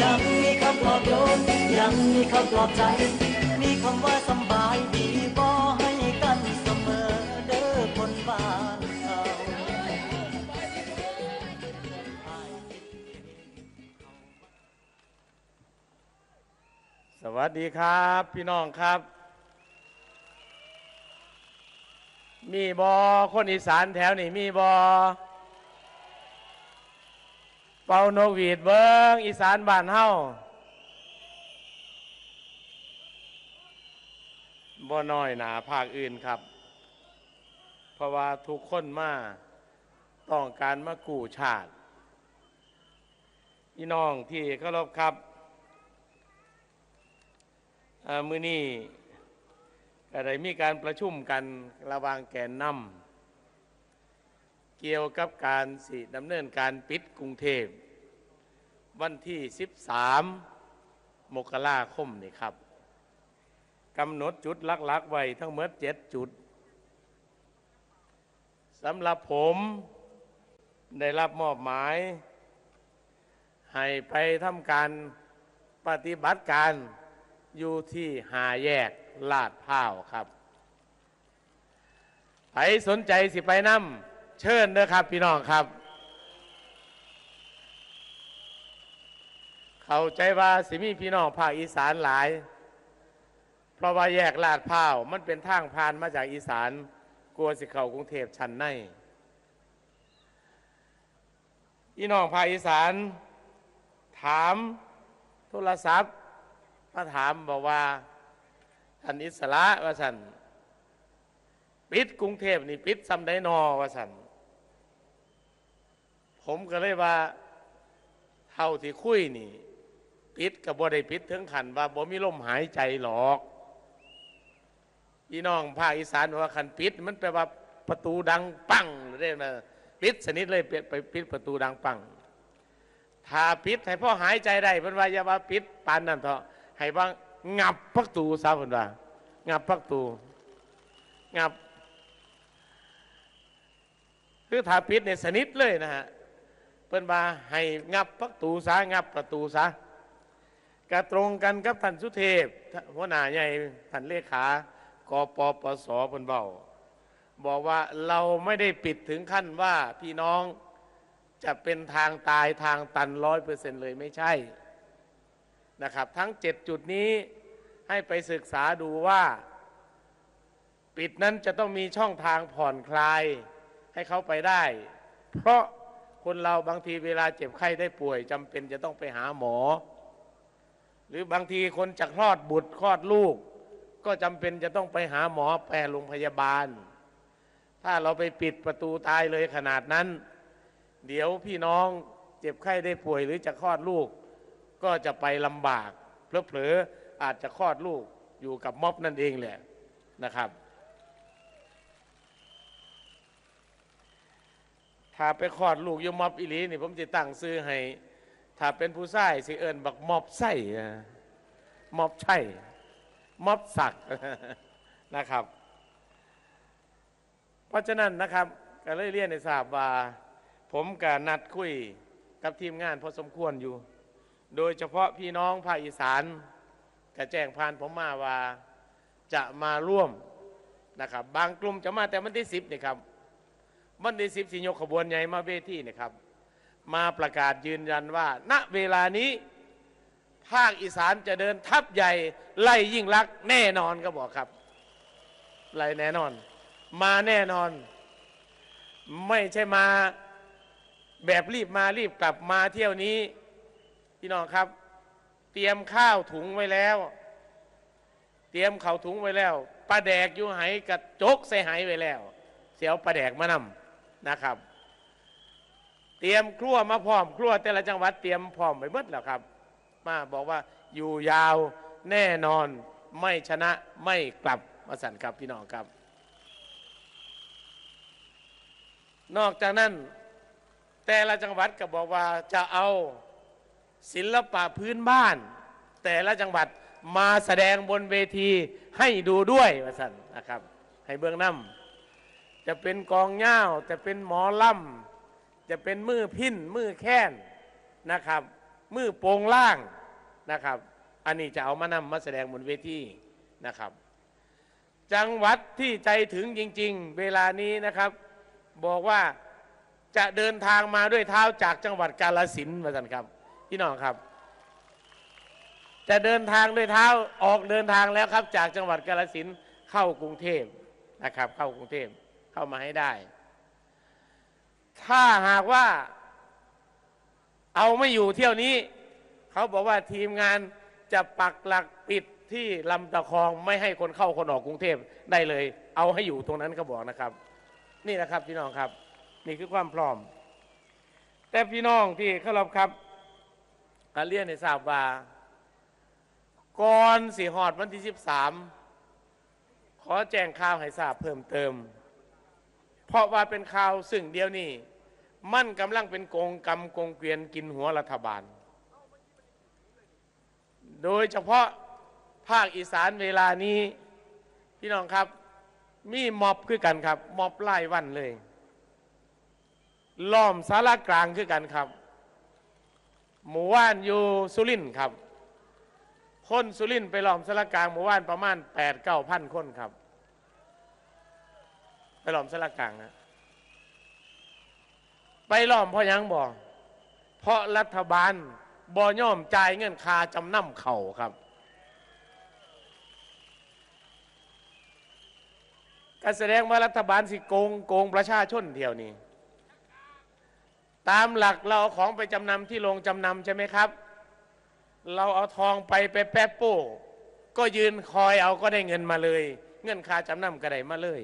ยังมีคำปลอบโยนยังมีคำปลอบใจ มีคำว่าสบายดีบ่ให้กันเสมอเด้อคนบ้านเขาสวัสดีครับ พี่น้องครับ มีบอคนอีสานแถวนี่มีบอ เป่านกหวีดเบิงอีสานบ้านเฮาบ่น้อยหนาภาคอื่นครับ เพราะว่าทุกคนมาต้องการมากู้ชาติพี่น้องที่เคารพครับมือนี้ก็ได้มีการประชุมกันระหว่างแกนนำ เกี่ยวกับการสิดำเนินการปิดกรุงเทพ วันที่ 13 มกราคมนี่ครับกำหนดจุดลักๆไว้ทั้งหมดเจ็ดจุดสำหรับผมได้รับมอบหมาย ให้ไปทำการปฏิบัติการอยู่ที่หาแยกลาดพร้าวครับ ใครสนใจสิไปนำ เชิญเด้อครับ พี่น้องครับ เข้าใจว่าสิมีพี่น้องภาคอีสานหลาย เพราะว่าแยกลาดพร้าวมันเป็นทางผ่านมาจากอีสานกลัวสิเข้ากรุงเทพชันในพี่น้องภาคอีสาน ถามโทรศัพท์มาถามบอกว่าท่านอิสระว่าสันปิดกรุงเทพนี่ปิดซ้ำได้นอว่าสัน ผมก็เลยว่าเท่าที่คุยนี่ ปิดกับบ่ได้ปิดถึงขันว่าบ่มีลมหายใจหรอกพี่น้องภาคอีสานว่าขันปิด มันแปลว่าประตูดังปังหรือได้มาปิดสนิทเลยไปปิดประตูดังปังถ้าปิดให้พ่อหายใจได้เป็นว่าอย่าว่าปิดปานนั่นเถอะให้ว่างับพักตูซะเพิ่นว่างับพักตู งับ คือถ้าปิดเนี่ยสนิทเลยนะฮะ พิ่นว่าให้งับพักตูซะงับประตูซะกระตรงกันกับท่านสุเทพหัวหน้าใหญ่ท่านเลขากปปสเพิ่นเบาบอกว่าเราไม่ได้ปิดถึงขั้นว่าพี่น้องจะเป็นทางตายทางตันร้อยเปอร์เซ็นต์เลยไม่ใช่นะครับ ทั้งเจ็ดจุดนี้ให้ไปศึกษาดูว่า ปิดนั้นจะต้องมีช่องทางผ่อนคลายให้เขาไปได้ เพราะ คนเราบางทีเวลาเจ็บไข้ได้ป่วยจำเป็นจะต้องไปหาหมอ หรือบางทีคนจะคลอดบุตรคลอดลูก ก็จำเป็นจะต้องไปหาหมอแปรโรงพยาบาล ถ้าเราไปปิดประตูตายเลยขนาดนั้น เดี๋ยวพี่น้องเจ็บไข้ได้ป่วย หรือจะคลอดลูก ก็จะไปลำบากเพลอๆอาจจะคลอดลูกอยู่กับม็อบนั่นเองแหละนะครับ ถ้าไปคลอดลูกยมอบอีหลีนี่ผมจะตั้งซื้อให้ ถ้าเป็นผู้ชายสิเอิญบักมอบไส้มอบไช่มอบสักนะครับ เพราะฉะนั้นนะครับก็เลยเรียนในทราบว่า ผมกับนัดคุยกับทีมงานพอสมควรอยู่ โดยเฉพาะพี่น้องภาคอีสานก็แจ้งผ่านผมมาว่าจะมาร่วมนะครับ บางกลุ่มจะมาแต่วันที่สิบนี่ครับ วันที่สิบสิยกขบวนใหญ่มาเวทีนี่ครับ มาประกาศยืนยันว่า ณเวลานี้ภาคอีสานจะเดินทัพใหญ่ ไล่ยิ่งรักษณ์แน่นอนก็บอกครับ ไล่แน่นอน มาแน่นอน ไม่ใช่มาแบบรีบมารีบกลับมาเที่ยวนี้พี่น้องครับ เตรียมข้าวถุงไว้แล้ว เตรียมข้าวถุงไว้แล้วปลาแดกอยู่ไหกับโจกใส่ไหไว้แล้ว เสียวปลาแดกมานำ นะครับ เตรียมครัวมาพร้อมครัวแต่ละจังหวัดเตรียมพร้อมไปหมดแล้วครับ มาบอกว่าอยู่ยาวแน่นอนไม่ชนะไม่กลับมาสั่นครับพี่น้องครับ นอกจากนั้น แต่ละจังหวัดก็บอกว่าจะเอาศิลปะพื้นบ้าน แต่ละจังหวัดมาแสดงบนเวทีให้ดูด้วยว่าสันนะครับ ให้เบื้องน้ำ จะเป็นกองเง่าจะเป็นหมอลำจะเป็นมือพินมือแค้นนะครับ มือโปรงล่างนะครับ อันนี้จะเอามานำมาแสดงบนเวทีนะครับ จังหวัดที่ใจถึงจริง ๆ เวลานี้นะครับ บอกว่าจะเดินทางมาด้วยเท้าจากจังหวัดกาลสินมาสันครับพี่น้องครับ จะเดินทางด้วยเท้าออกเดินทางแล้วครับ จากจังหวัดกาลสินเข้ากรุงเทพนะครับ เข้ากรุงเทพ เข้ามาให้ได้ ถ้าหากว่าเอาไม่อยู่เที่ยวนี้ เขาบอกว่าทีมงานจะปักหลักปิดที่ลำตะคองไม่ให้คนเข้าคนออกกรุงเทพได้เลย เอาให้อยู่ตรงนั้นเขาบอกนะครับ นี่นะครับพี่น้องครับ นี่คือความพร้อม แต่พี่น้องที่เคารพครับการเรียนในทราบว่าก่อนสีหอดวันที่ 13 ขอแจ้งข่าวให้ทราบเพิ่มเติม เพราะว่าเป็นข่าวซึ่งเดียวนี้มันกำลังเป็นโกงกรรมโกงเกวียนกินหัวรัฐบาล โดยเฉพาะภาคอีสานเวลานี้ พี่น้องครับ มีม็อบคือกันครับ ม็อบไล่วันเลย ล้อมสารกลางคือกันครับ หมู่ว่านอยู่สุรินทร์ครับ คนสุรินทร์ไปล้อมสารกลางหมู่ว่านประมาณ8ปดเก้าพันคนครับ ไปล้อมสารกลางนะไปล้อมเพราะหยังบ่เพราะรัฐบาลบ่ย่อมจ่ายเงินคาจำนำเข่าครับก็แสดงว่ารัฐบาลสิโกงโกงประชาชนเที่ยวนี้ ตามหลักเราเอาของไปจำนำที่โรงจำนำใช่ไหมครับ เราเอาทองไปไปแป๊บโป้ ก็ยืนคอยเอาก็ได้เงินมาเลย เงินค่าจำนำก็ได้มาเลย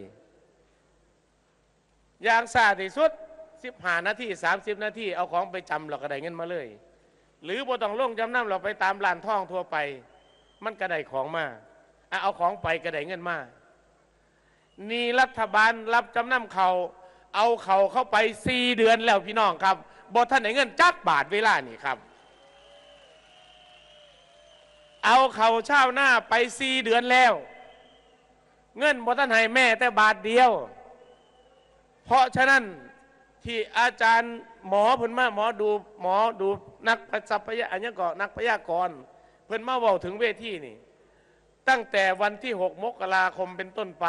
อย่างซาที่สุดสิบห้านาทีสามสิบนาทีเอาของไปจำเราก็ได้เงินมาเลย หรือบ่ต้องลงจำนำเราไปตามร้านทองทั่วไป มันก็ได้ของมาเอาของไปก็ได้เงินมานี่รัฐบาลรับจำนำเขาเอาเขาเข้าไปสี่เดือนแล้วพี่น้องครับบท่านไหนเงินจักบาทเวลานี่ครับ เอาเขาเช่าหน้าไปสี่เดือนแล้ว เงินบท่านให้แม่แต่บาทเดียว เพราะฉะนั้นที่อาจารย์หมอเพิ่นมาหมอดูหมอดูนักสัพยาอันนี้ก็นักพยากรณ์เพิ่นมาเว้าถึงเวทีนี่ ตั้งแต่วันที่ 6 มกราคมเป็นต้นไป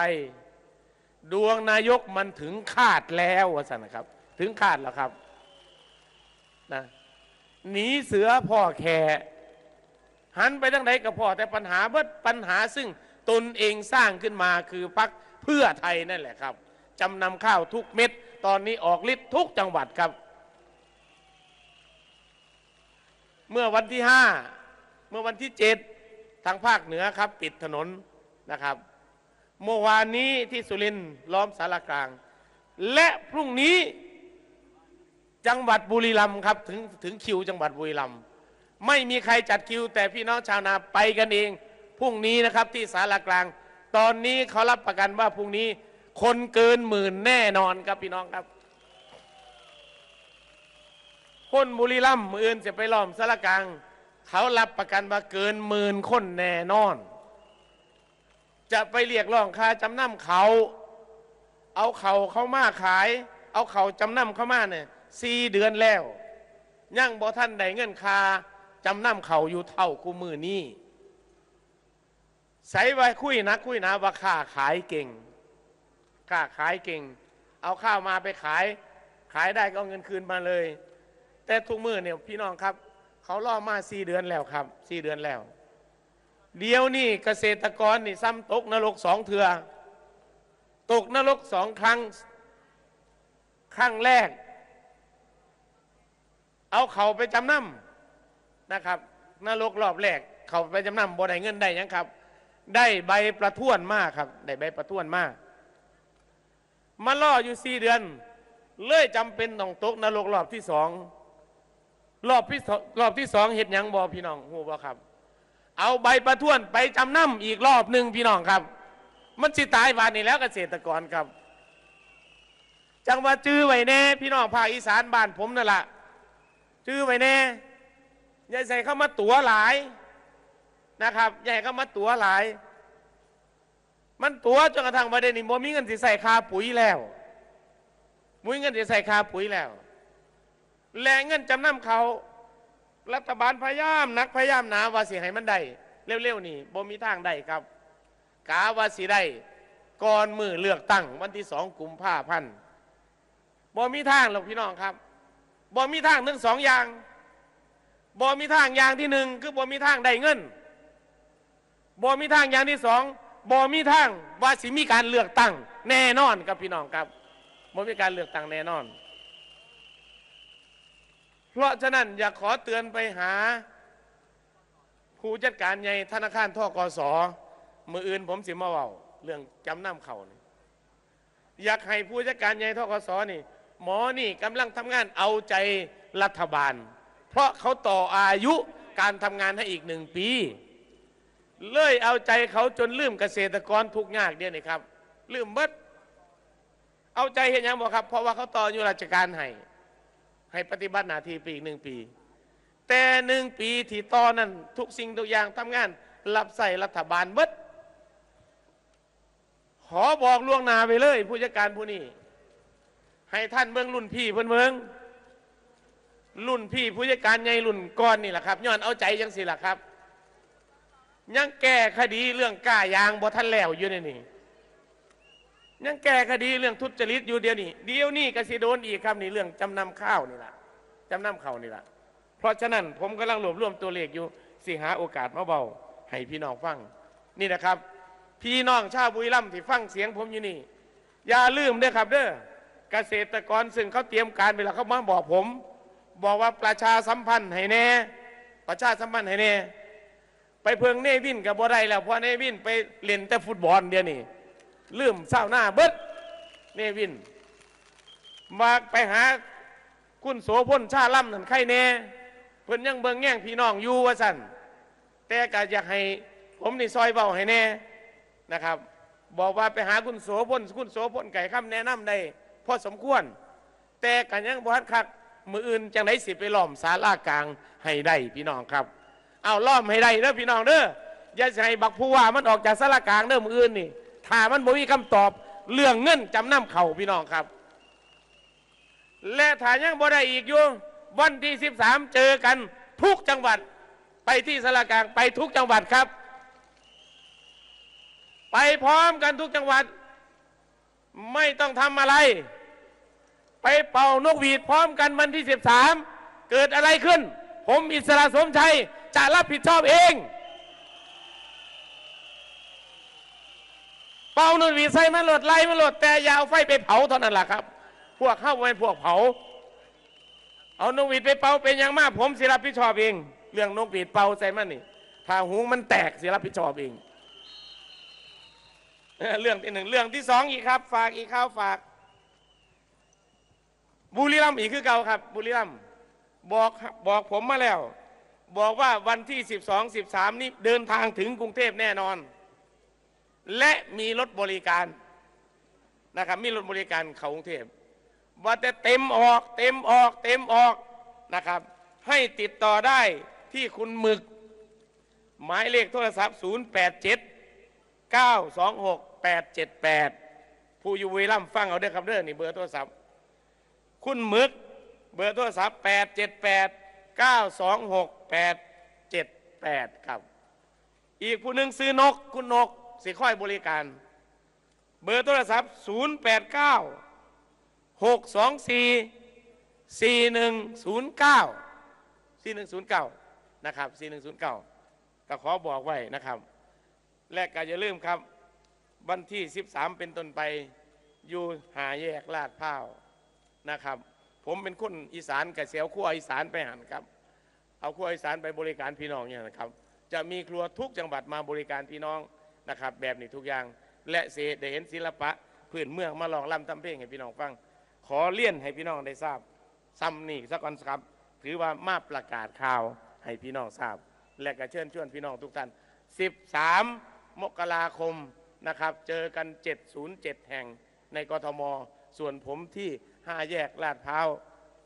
ดวงนายกมันถึงคาดแล้ววสันนะครับ ถึงคาดแล้วครับนะหนีเสือพ่อแค่หันไปทางไหนกับพ่อแต่ปัญหาเบิดปัญหาซึ่งตนเองสร้างขึ้นมาคือพักเพื่อไทยนั่นแหละครับ จำนำข้าวทุกเม็ด ตอนนี้ออกฤทธิ์ทุกจังหวัดครับ เมื่อวันที่ห้าเมื่อวันที่เจ็ดทางภาคเหนือครับ ปิดถนนนะครับ เมื่อวานนี้ที่สุรินทร์ล้อมสารกลาง และพรุ่งนี้จังหวัดบุรีรัมย์ครับถึงถึงคิวจังหวัดบุรีรัมย์ไม่มีใครจัดคิว แต่พี่น้องชาวนาไปกันเองพรุ่งนี้นะครับที่สารกลาง ตอนนี้เขารับประกันว่าพรุ่งนี้ คนเกินหมื่นแน่นอนครับพี่น้องครับ คนบุรีรัมย์มืออื่นจะไปล้อมสารกลาง เขารับประกันว่าเกินหมื่นคนแน่นอน จะไปเรียกร้องค่าจำนำเขา เอาเขาเข้ามาขาย เอาเขาจำนำเข้ามาเนี่ยสี่เดือนแล้วย่างบ่ท่านได้เงินค่าจำนำเขาอยู่เท่ากูมือนี้ใส่ไว้คุยนะคุยนะว่าค่าขายเก่ง ค่าขายเก่ง เอาข้าวมาไปขาย ขายได้ก็เอาเงินคืนมาเลย แต่ทุกมือเนี่ยพี่น้องครับ เขาล่อมาสี่เดือนแล้วครับสี่เดือนแล้ว เดี๋ยวนี่เกษตรกรนี่ซ้ำตกนรกสองเถือตกนรกสองครั้งครั้งแรก เอาเขาไปจำนำนะครับนรกรอบแรก เขาไปจำนำบ่ได้เงินได้ยังครับ ได้ใบประท้วนมากครับ ได้ใบประท้วนมาก มาล่ออยู่สี่เดือน เลยจำเป็นต้องตกนรกรอบที่สองรอบที่สองรอบที่สองเห็ดยังบอพี่น้องหูบอครับ เอาใบประท้วนไปจำนำอีกรอบหนึ่งพี่น้องครับ มันสิตายบานนี้แล้วเกษตรกรครับ จังว่าจื้อไว้แน่ พี่น้องภาคอีสานบ้านผมนั่นแหละจื้อไว้แน่อย่ใส่เข้ามาตัวหลายนะครับยาใหญ่เข้ามาตัวหลาย มันตัวจนกระทั่งประเด็นนี้บ่มีเงินสิใส่คาปุ๋ยแล้วมุ้ยเงินสิใส่คาปุ๋ยแล้วแรงเงินจำนำเขา รัฐบาลพยายามนักพยายามหนาว่าสิให้มันได้เร็วๆนี่บ่มีทางได้ครับกาว่าสิได้ก่อนมือเลือกตั้ง วันที่สองกุมภาพันธ์บ่มีทางหรอกพี่น้องครับบ่มีทางทั้งสองอย่างบ่มีทางอย่างที่หนึ่งคือบ่มีทางได้เงินบ่มีทางอย่างที่สอง บ่มีทางว่าสิมีการเลือกตั้ง แน่นอนครับพี่น้องครับบ่มีการเลือกตั้งแน่นอน เพราะฉะนั้นอยากขอเตือนไปหาผู้จัดการใหญ่ธนาคารทกสมืออื่นผมสิมาเว้าเรื่องจำนำเขานี่อยากให้ผู้จัดการใหญ่ทกสนี่ หมอนี่กำลังทำงานเอาใจรัฐบาล เพราะเขาต่ออายุการทำงานให้อีกหนึ่งปี เลยเอาใจเขาจนลืมเกษตรกรทุกยากเดียนี่ครับ ลืมเบิดเอาใจเห็นยังบอกครับ เพราะว่าเขาต่ออยู่ราชการให้ให้ปฏิบัติหน้าที่ปีอีกหนึ่งปี แต่หนึ่งปีที่ต่อนั้นทุกสิ่งทุกอย่างทำงาน รับใส่รัฐบาลเบิดขอบอกล่วงหน้าไปเลย ผู้จัดการผู้นี้ให้ท่านเมืองรุ่นพี่เพิ่อนเมืองรุ่นพี่ผู้จัดการใหญ่รุ่นก้อนนี่แหละครับย้อนเอาใจจังสิล่ะครับ ยังแก้คดีเรื่องก้ายางบ่ทันแล้วอยู่ในนี่ยังแก้คดีเรื่องทุจริตอยู่เดียวนี่เดียวนี่ก็สิโดนอีกครับนี่เรื่องจำนำข้าวนี่แหละจำนำข้าวนี่แหละเพราะฉะนั้นผมกำลังรวบรวมตัวเลขอยู่สิหาโอกาสมาเบาให้พี่น้องฟัง นี่นะครับ พี่น้องชาวบุรีรัมย์ที่ฟังเสียงผมอยู่นี่ อย่าลืมเด้อครับ เด้อเกษตรกรซึ่งเขาเตรียมการเวลาเขามาบอกผม บอกว่าประชาสัมพันธ์ให้แน่ ประชาสัมพันธ์ให้แน่ ไปเพิงเนวินกับบ่ได้แล้วเพราะเนวินไปเล่นแต่ฟุตบอลเดียวนี่ลืมเศร้าหน้าเบิดเนวิน มาไปหาคุณโสพลชาล่ำนั่นใครแน่เพิ่นยังเบิงแง่งพี่น้องอยู่ว่าสั่นแต่ก็อยากให้ผมนี่ซอยเบาให้แน่นะครับ บอกว่าไปหาคุณโสพลคุณโสพลไก่คำแนะนำได้พอสมควร แต่กันยังบ่ทันคักมืออื่นจังไดสิไปหล้อมศาลากลางให้ได้พี่น้องครับ เอาล้อมให้ได้เด้อพี่น้องเด้ออย่าให้บักผู้ว่ามันออกจากศาลากลางเด้อมืออื่นนี่ถ้ามันบ่มีคำตอบเรื่องเงินจำนำเข่าพี่น้องครับ และถ้ายังบ่ได้อีกอยู่วันที่ 13 เจอกันทุกจังหวัดไปที่สารกลางไปทุกจังหวัดครับ ไปพร้อมกันทุกจังหวัด ไม่ต้องทำอะไร ไปเป่านกหวีดพร้อมกันวันที่ 13 เกิดอะไรขึ้น ผมอิสระสมชัย จะรับผิดชอบเองเป่านกหวีดใส่มันหลดไล่มันหลดแต่ยาวไฟไปเผาเท่านั้นแหละครับ พวกเข้าเป็นพวกเผา เอานกหวีดไปเป่าเป็นอย่างมากผมสิรับผิดชอบเอง เรื่องนกหวีดเป่าใส่มันนี่ถ้าหูมันแตกสิรับผิดชอบเองเรื่องที่หนึ่งเรื่องที่สองอีกครับ ฝากอีกข้าวฝาก บุรีรัมย์อีกคือเก่าครับ บุรีรัมย์บอกบอกผมมาแล้ว บอกว่าวันที่ 12 13 นี้เดินทางถึงกรุงเทพแน่นอน และมีรถบริการนะครับมีรถบริการเข้ากรุงเทพว่าแต่เต็มออกเต็มออกเต็มออกนะครับ ให้ติดต่อได้ที่คุณหมึก หมายเลขโทรศัพท์ 087 926 878 ผู้อยู่บุรีรัมย์ฟังเอาเด้อครับเด้อนี่เบอร์โทรศัพท์ คุณหมึกเบอร์โทรศัพท์ 878 926 878ครับ อีกผู้หนึ่งซื้อนกคุณนกสิค่อยบริการ เบอร์โทรศัพท์089 624 4109 4109นะครับ4109ก็ขอบอกไว้นะครับ และก็อย่าลืมครับ วันที่13เป็นต้นไปอยู่หาแยกลาดพ้าวนะครับ ผมเป็นคนอีสานกับเสียวขั้วอีสานไปหันครับ เอาขั้วอีสานไปบริการพี่น้องเนี่ยนะครับ จะมีครัวทุกจังหวัดมาบริการพี่น้องนะครับ แบบนี้ทุกอย่าง และเสได้เห็นศิลปะพื้นเมืองมาลองล่ำทำเพลงให้พี่น้องฟัง ขอเลี่ยนให้พี่น้องได้ทราบซ้ำนี่สักก่อนครับ ถือว่ามาประกาศข่าวให้พี่น้องทราบ และก็เชิญชวนพี่น้องทุกท่าน 13 มกราคมนะครับ เจอกัน 707 แห่งในกทม ส่วนผมที่ 5 แยกลาดพร้าว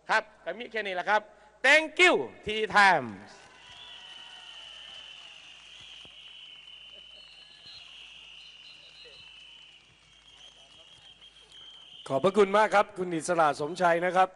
ครับก็มีแค่นี้แหละครับ thank you tea time ขอบพระคุณมากครับ คุณอิสระสมชัยนะครับ